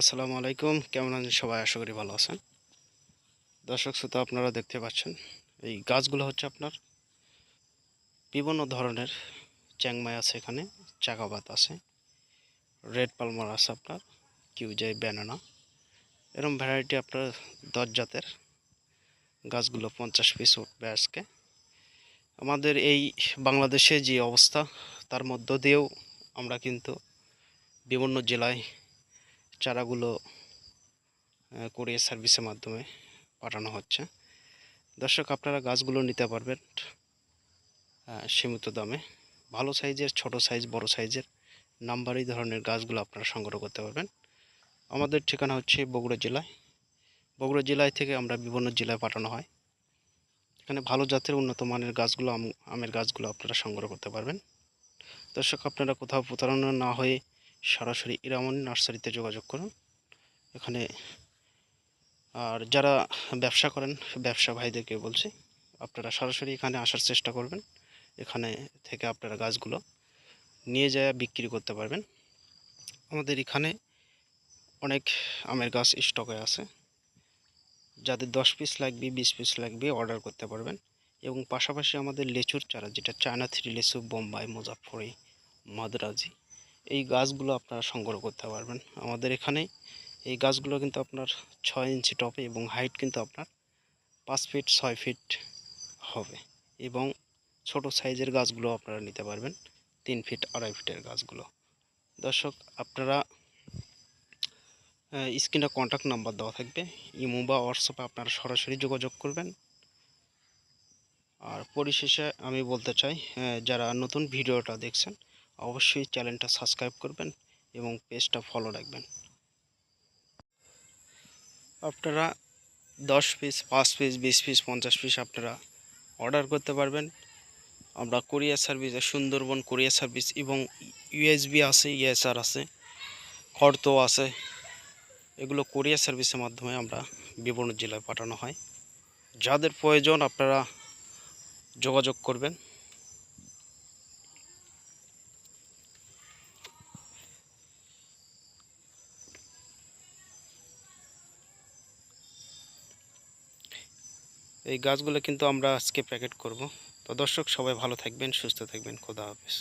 আসসালামু আলাইকুম। কেমন আছেন সবাই? আশা করি ভালো আছেন। দর্শক শ্রোতা, আপনারা দেখতে পাচ্ছেন, এই গাছগুলো হচ্ছে আপনার বিভিন্ন ধরনের চ্যাংমাই আছে এখানে, চাকাবাত আছে, রেড পালমার আছে আপনার, কিউজাই ব্যানানা। এরকম ভ্যারাইটি আপনার দশ জাতের গাছগুলো পঞ্চাশ পিস উঠবে আজকে আমাদের এই বাংলাদেশে যে অবস্থা, তার মধ্য দিয়েও আমরা কিন্তু বিভিন্ন জেলায় চারাগুলো কোরিয়ার সার্ভিসের মাধ্যমে পাঠানো হচ্ছে। দর্শক, আপনারা গাছগুলো নিতে পারবেন সীমিত দামে। ভালো সাইজের, ছোট সাইজ, বড় সাইজের নাম্বারই ধরনের গাছগুলো আপনারা সংগ্রহ করতে পারবেন। আমাদের ঠিকানা হচ্ছে বগুড়া জেলায় বগুড়া জেলায় থেকে আমরা বিভিন্ন জেলায় পাঠানো হয়। এখানে ভালো জাতের উন্নত মানের গাছগুলো, আম, আমের গাছগুলো আপনারা সংগ্রহ করতে পারবেন। দর্শক, আপনারা কোথাও প্রতারণা না হয়ে সরাসরি ইরামন নার্সারিতে যোগাযোগ করুন। এখানে আর যারা ব্যবসা করেন, ব্যবসা ভাইদেরকে বলছি, আপনারা সরাসরি এখানে আসার চেষ্টা করবেন। এখানে থেকে আপনারা গাছগুলো নিয়ে যায় বিক্রি করতে পারবেন। আমাদের এখানে অনেক আমের গাছ স্টকে আছে। যাদের দশ পিস লাগবে, বিশ পিস লাগবে অর্ডার করতে পারবেন। এবং পাশাপাশি আমাদের লেচুর চারা, যেটা চায়না থ্রি লেচু, বোম্বাই মুজাফরি মাদ্রাজি এই গাছগুলো আপনারা সংগ্রহ করতে পারবেন। আমাদের এখানে এই গাছগুলো কিন্তু আপনার ছয় ইঞ্চি টপে এবং হাইট কিন্তু আপনার পাঁচ ফিট, ছয় ফিট হবে এবং ছোট সাইজের গাছগুলো আপনারা নিতে পারবেন, তিন ফিট, আড়াই ফিটের গাছগুলো। দর্শক, আপনারা স্ক্রিনে কন্ট্যাক্ট নাম্বার দেওয়া থাকবে, ইমো বা হোয়াটসঅ্যাপে আপনারা সরাসরি যোগাযোগ করবেন। আর পরিশেষে আমি বলতে চাই যারা নতুন ভিডিওটা দেখছেন অবশ্যই চ্যানেলটা সাবস্ক্রাইব করবেন এবং পেজটা ফলো রাখবেন। আপনারা দশ পিস পাঁচ পিস বিশ পিস পঞ্চাশ পিস আপনারা অর্ডার করতে পারবেন। আমরা কোরিয়ার সার্ভিস সুন্দরবন কোরিয়ার সার্ভিস এবং ইউএসবি আছে ইএসআর আছে, খড়ত আছে, এগুলো কোরিয়ার সার্ভিসের মাধ্যমে আমরা বিভিন্ন জেলায় পাঠানো হয়। যাদের প্রয়োজন আপনারা যোগাযোগ করবেন। এই গাছগুলো কিন্তু আমরা আজকে প্যাকেট করব। তো দর্শক, সবাই ভালো থাকবেন, সুস্থ থাকবেন, খোদা হাফেজ।